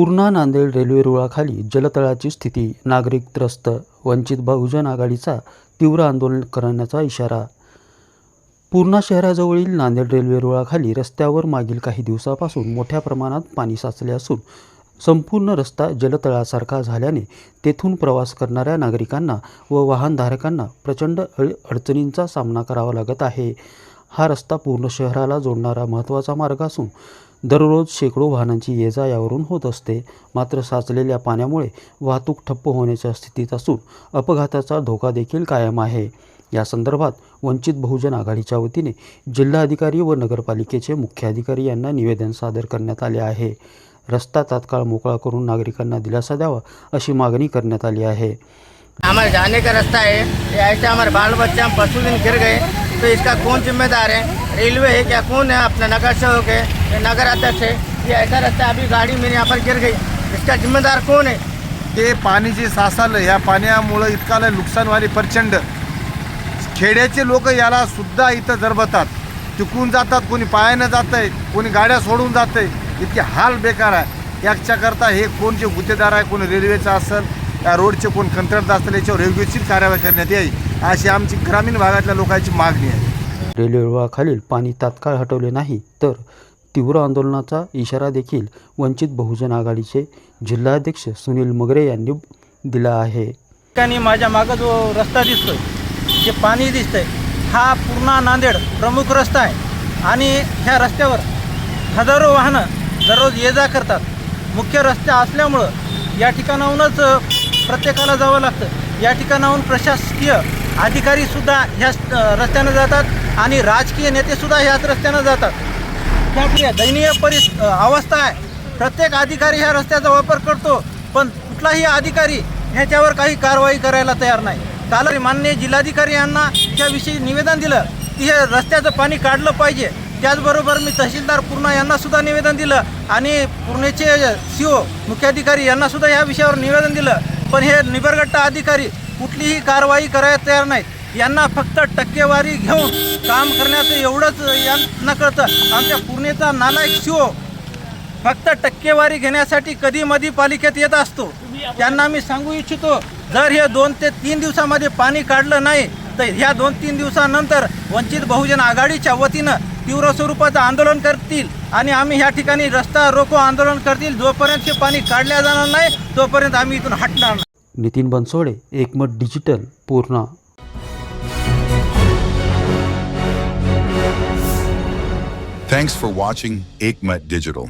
Purna Nanded railway रुळाखाली जलतळाची स्थिती नागरिक त्रस्त वंचित बहुजन आघाडीचा तीव्र आंदोलन करण्याचा इशारा. पूर्णा शहराजवळील नांदेड रेल्वे रुळाखाली रस्त्यावर मागील काही दिवसापासून मोठ्या प्रमाणात पाणी साचले असून संपूर्ण रस्ता जलतळासारखा झाल्याने तेथून प्रवास करणाऱ्या नागरिकांना व वाहनधारकांना प्रचंड अड अडचणींचा सामना करावा लागत आहे. हा रस्ता पूर्ण शहराला जोडणारा महत्त्वाचा मार्ग असून दररोज शेकडो वाहनांची ये जा यावरून होत असते. मात्र साचलेल्या पाण्यामुळे वाहतूक ठप्प होण्याच्या स्थितीत असून अपघाताचा धोका देखील कायम आहे. या संदर्भात वंचित बहुजन आघाडीच्या वतीने जिल्हाधिकारी व नगरपालिकेचे मुख्याधिकारी यांना निवेदन सादर करण्यात आले आहे. रस्ता तात्काळ मोकळा करून नागरिकांना दिलासा द्यावा अशी मागणी करण्यात आली आहे. हमारे जाने का रास्ता है ऐसे हमारे बाल बच्चे हम दिन गिर गए तो इसका कौन जिम्मेदार है। रेलवे है क्या? कौन है अपना नगर सेवक है नगर अध्यक्ष है। ये ऐसा रास्ता है, अभी गाड़ी मेरे यहाँ पर गिर गई। इसका जिम्मेदार कौन है? ते पाणी जे साचलं या पाण्यामुळं इतका लय नुकसान व्हायला प्रचंड. खेड्याचे लोक याला सुद्धा इथं जरबतात. चुकून जातात कोणी पायानं जात आहे कोणी गाड्या सोडून जात आहे इतके हाल बेकार आहे. याच्याकरता हे कोण जे गुत्तेदार आहे कोणी रेल्वेचा असेल या रोडचे कोण कंत्राटदार असेल याच्यावर योग्यशीर कारवाई करण्यात यावी अशी आमची ग्रामीण भागातल्या लोकांची मागणी आहे. रेल्वे रुळाखालील पाणी तात्काळ हटवले नाही तर तीव्र आंदोलनाचा इशारा देखील वंचित बहुजन आघाडीचे जिल्हाध्यक्ष सुनील मगरे यांनी दिला आहे. ठिकाणी माझ्या मागं जो रस्ता दिसतोय जे पाणी दिसतंय हा पूर्णा नांदेड प्रमुख रस्ता आहे. आणि ह्या रस्त्यावर हजारो वाहनं दररोज ये जा करतात. मुख्य रस्ते असल्यामुळं या ठिकाणाहूनच प्रत्येकाला जावं लागतं. या ठिकाणाहून प्रशासकीय अधिकारीसुद्धा ह्या रस्त्यानं जातात आणि राजकीय नेतेसुद्धा ह्याच रस्त्यानं जातात. त्यामुळे दयनीय परिस अवस्था आहे. प्रत्येक अधिकारी ह्या रस्त्याचा वापर करतो पण कुठलाही अधिकारी ह्याच्यावर काही कारवाई करायला तयार नाही. काल माननीय जिल्हाधिकारी यांना त्याविषयी निवेदन दिलं की हे रस्त्याचं पाणी काढलं पाहिजे. त्याचबरोबर मी तहसीलदार पूर्णा यांनासुद्धा निवेदन दिलं आणि पूर्णेचे सी ओ मुख्याधिकारी यांनासुद्धा या विषयावर निवेदन दिलं. पण हे निबरगट्टा अधिकारी कुठलीही कारवाई करायला तयार नाहीत. यांना फक्त टक्केवारी घेऊन काम करण्याचं एवढंच यांना कळतं. आमच्या पूर्णेचा नालायक शिव. फक्त टक्केवारी घेण्यासाठी कधी मधी पालिकेत येत असतो. त्यांना मी सांगू इच्छितो जर हे दोन ते तीन दिवसामध्ये पाणी काढलं नाही तर ह्या दोन तीन दिवसानंतर वंचित बहुजन आघाडीच्या वतीनं तीव्र स्वरूपाचं आंदोलन करतील आणि आम्ही ह्या ठिकाणी रस्ता रोको आंदोलन करतील. जोपर्यंत हे पाणी काढल्या जाणार नाही तोपर्यंत आम्ही इथून हटणार नाही. Nitin Bansode Ekmat digital Purna. Thanks for watching Aikmat Digital.